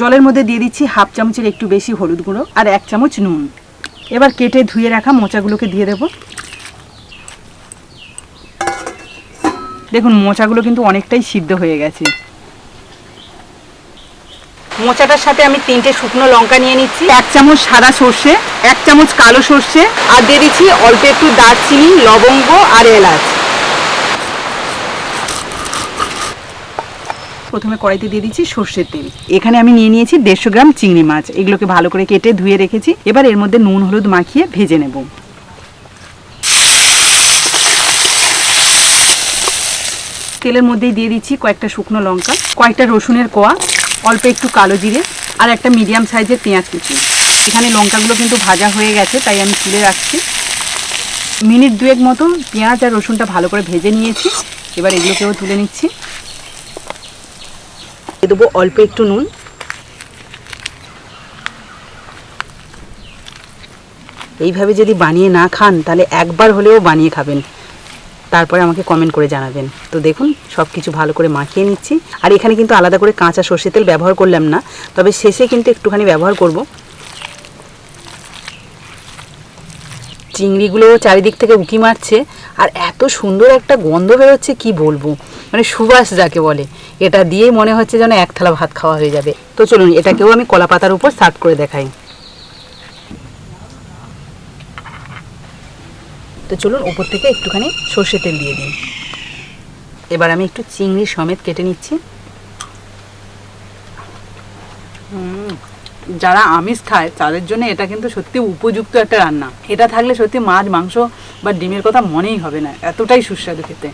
জলের মধ্যে দিয়ে দিচ্ছি হাফ চামচের একটু বেশি হলুদ গুঁড়ো আর এক চামচ নুন। এবার কেটে ধুয়ে রাখা মোচাগুলোকে দিয়ে দেব। দেখুন, মোচাগুলো কিন্তু অনেকটাই সিদ্ধ হয়ে গেছে। মোচাটার সাথে আমি তিনটে শুকনো লঙ্কা নিয়ে নিচ্ছি, এক চামচ সাদা সর্ষে, এক চামচ কালো সর্ষে, আর দিয়ে দিচ্ছি অল্প একটু দারচিনি, লবঙ্গ আর এলাচ। প্রথমে কড়াইতে দিয়ে দিচ্ছি সর্ষের তেল। এখানে আমি নিয়ে নিয়েছি দেড়শো গ্রাম চিংড়ি মাছ। এগুলোকে ভালো করে কেটে ধুয়ে রেখেছি। এবার এর মধ্যে নুন, হলুদ মাখিয়ে ভেজে নেব। তেলের মধ্যেই দিয়ে দিচ্ছি কয়েকটা শুকনো লঙ্কা, কয়েকটা রসুনের কোয়া, অল্প একটু কালো জিরে আর একটা মিডিয়াম সাইজের পেঁয়াজ কুচি। এখানে লঙ্কাগুলো কিন্তু ভাজা হয়ে গেছে, তাই আমি তুলে রাখছি। মিনিট দুয়েক মতো পেঁয়াজ আর রসুনটা ভালো করে ভেজে নিয়েছি। এবার এগুলোকেও তুলে নিচ্ছি। দিয়ে দেবো অল্প একটু নুন। এইভাবে যদি বানিয়ে না খান, তাহলে একবার হলেও বানিয়ে খাবেন। তারপরে আমাকে কমেন্ট করে জানাবেন। তো দেখুন সব কিছু ভালো করে মাখিয়ে নিচ্ছি। আর এখানে কিন্তু আলাদা করে কাঁচা সর্ষে তেল ব্যবহার করলাম না, তবে শেষে কিন্তু একটুখানি ব্যবহার করব। চিংড়িগুলো চারিদিক থেকে উঁকি মারছে, আর এত সুন্দর একটা গন্ধ বেরোচ্ছে, কি বলব? মানে সুবাস যাকে বলে, এটা দিয়েই মনে হচ্ছে যেন এক থালা ভাত খাওয়া হয়ে যাবে। তো চলুন, এটাকেও আমি কলা পাতার উপর সার্ভ করে দেখাই। তো চলুন, উপর থেকে একটুখানি সর্ষে তেল দিয়ে দিন এবার আমি একটু চিংড়ি সমেত কেটে নিচ্ছি। যারা আমিষ খায়, তাদের জন্য এটা কিন্তু সত্যি উপযুক্ত একটা রান্না। এটা থাকলে সত্যি মাছ, মাংস বা ডিমের কথা মনেই হবে না, এতটাই সুস্বাদু খেতে।